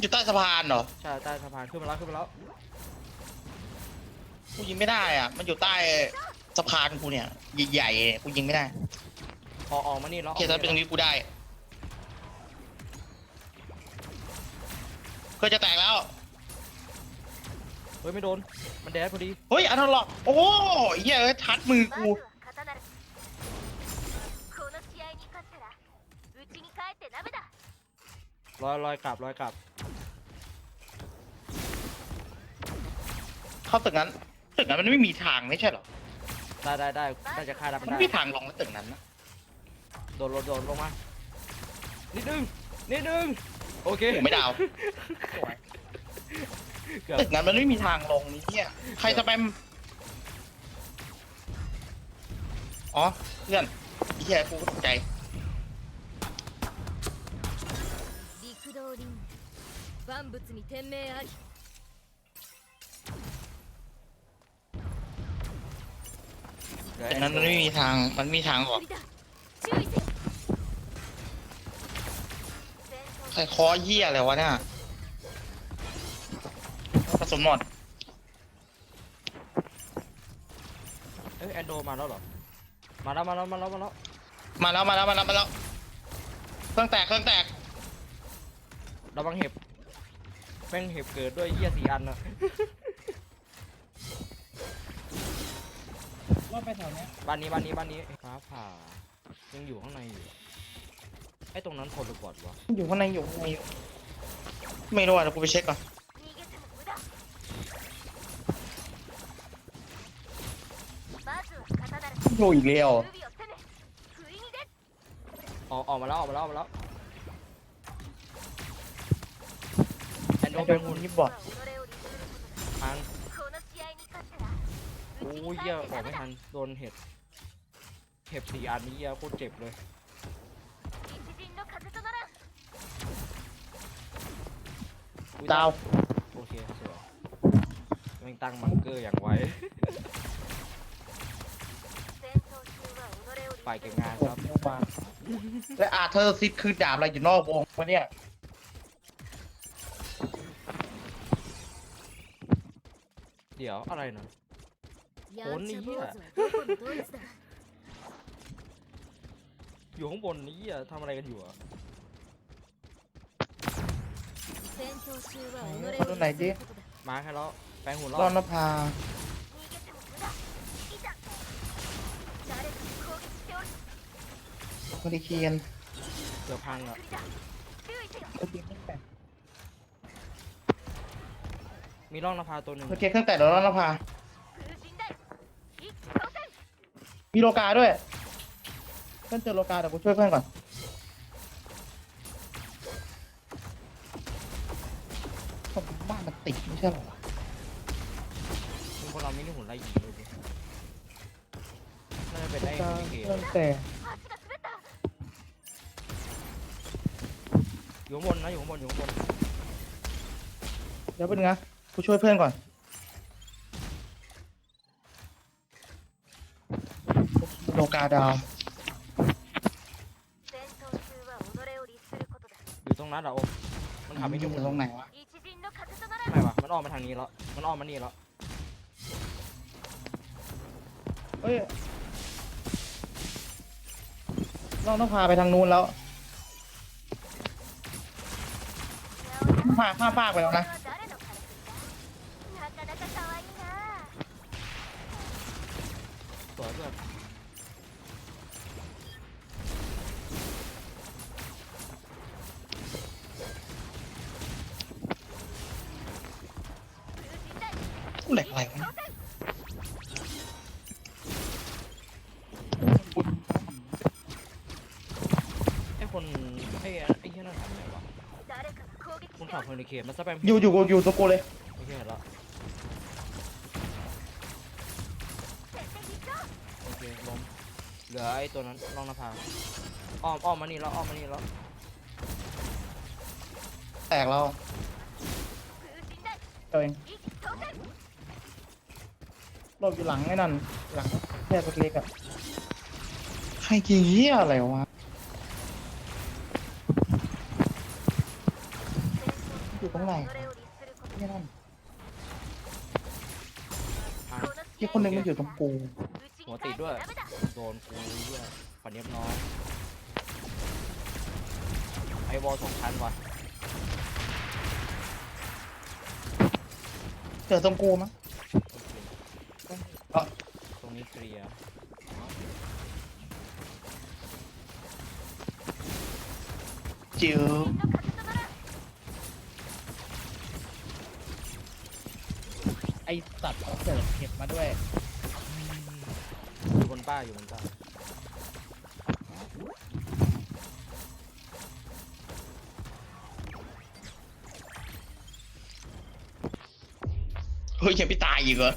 อยู่ใต้สะพานเหรอใช่ใต้สะพานขึ้นมาแล้วขึ้นมาแล้วกูยิงไม่ได้อะ มันอยู่ใต้สะพานกูเนี่ยใหญ่ๆกูยิงไม่ได้ออกออกมานี่ล็อกเคสเป็นตรงนี้กูได้ก็จะแตกแล้วเฮ้ยไม่โดน มันแดดพอดี เฮ้ยอันนั้นหรอกโอ้ยเฮ้ยทัดมือกูลอยลอยกลับลอยกลับ เข้าตึกนั้น ตึกนั้นมันไม่มีทางไม่ใช่เหรอ ได้ได้ได้น่าจะฆ่าได้ มั มัน น ไม่ ได้ มีทางลงแล้วตึกนั้นนะ โดนโดนโดนลงมา นิดนึง นิดนึง โอเค ผมไม่ดาว เกือบ ตึกนั้นมันไม่มีทางลงนี่เนี่ยใครสแปมอ๋อเพื่อนไอ้เหี้ยกูก็ตกใจ 陸道林万物に天命あり แต่นั้นมันไม่มีทาง มันมีทางออกใครคอเหี้ยอะไรวะเนี่ยผสมหมด เอ้ยแอนโดมาแล้วหรอ มาแล้วมาแล้วมาแล้วมาแล้วมาแล้วมาแล้วมาแล้วมาแล้ว เครื่องแตกเครื่องแตก ระวังเห็บแม่งเห็บเกิดด้วยเหี้ยสีอันนะาไปแถวนี้บ้านนี้บ้านนี้บ้านนี้ฟ้าผ่า ยังอยู่ข้างในอยู่ไอ้ตรงนั้นคนหรือบอดวะอยู่ข้างในอยู่ข้างในอยู่ไม่รู้อะเดี๋ยวกูไปเช็คก่อนโอ้ยเร็วออกออกมาแล้วออกมาแล้วออกมาแล้วแอนโดเป็นคนที่บอด โอ้ยเหี้ยออกไม่ทัน โดนเห็ด เห็บสีอันนี้เหี้ยโคตรเจ็บเลย อุ๊ดาว โอเคสวยแม่งตั้งมังเกอร์อย่างไวฝ่ายก็บงานครับ และอาเธอร์ซิดคือดาบอะไรอยู่นอกวงวะเนี่ย เดี๋ยวอะไรนะ โลนี่เหี้ยอยู่ข้างบนนี้อะทำอะไรกันอยู่อะตัวไหนจีมาแค่แล้วแปลงหุ่นรอดรอดนพาคริเคียนเกือบพังอะมีร่องนภาตัวหนึ่งโอเคเครื่องแต่กแล้วร่องนภา มีโลกาด้วย เพื่อนเจอโลกาเดี๋ยวกูช่วยเพื่อนก่อนบ้านมันติดไม่ใช่หรอวะเราไม่ได้หุ่นไล่ยิงเลยดิน่าจะเป็นไล่เกมเริ่แต่อยู่ข้บนนะอยู่ข้บนอยู่ข้บน เดี๋ยวเป็นไงกูช่วยเพื่อนก่อน โลกาดาวอยู่ตรงนั้นเหรอโอมมันขับไม่อยุ่ยู่งตรงไหนวะไม่วะมันออกมาทางนี้แล้ว มันออกมานี่แล้วเฮ้ยเราต้องพาไปทางนู้นแล้วพาข้ามากไปแล้วนะสวยเพื่ แหลกไอ้คนไอ้ไอ้เหี้ยนั่นวะคุณถามคนในเขตมาสแปอยู่อยู่อยู่ตัวกูเลยไอ้เหี้โอเคล้มเหลือไอ้ตัวนั้นลองนภาอ้อมอ้อมมานี่แล้วอ้อมมานี่แล้วแตกแล้วเราเอง หลบอยู่หลังไอ้นั่น หลังแค่เล็กอะใครกินเหี้ยอะไรวะอยู่ตรงไหนนี่นั่นที่คนหนึงมันอยู่ตรงปูหัวติดด้วย โดนกูเหี้ยฝันเรียบน้อยไอวอลสองชั้นวะเจอตรงกูมั้ย ลียจิ๋วไอสัตว์เขเสิร์ฟเห็ดมาด้วย อยู่บนป้าอยู่บนป้าเฮ้ยยังไม่ตายอีกเหรอ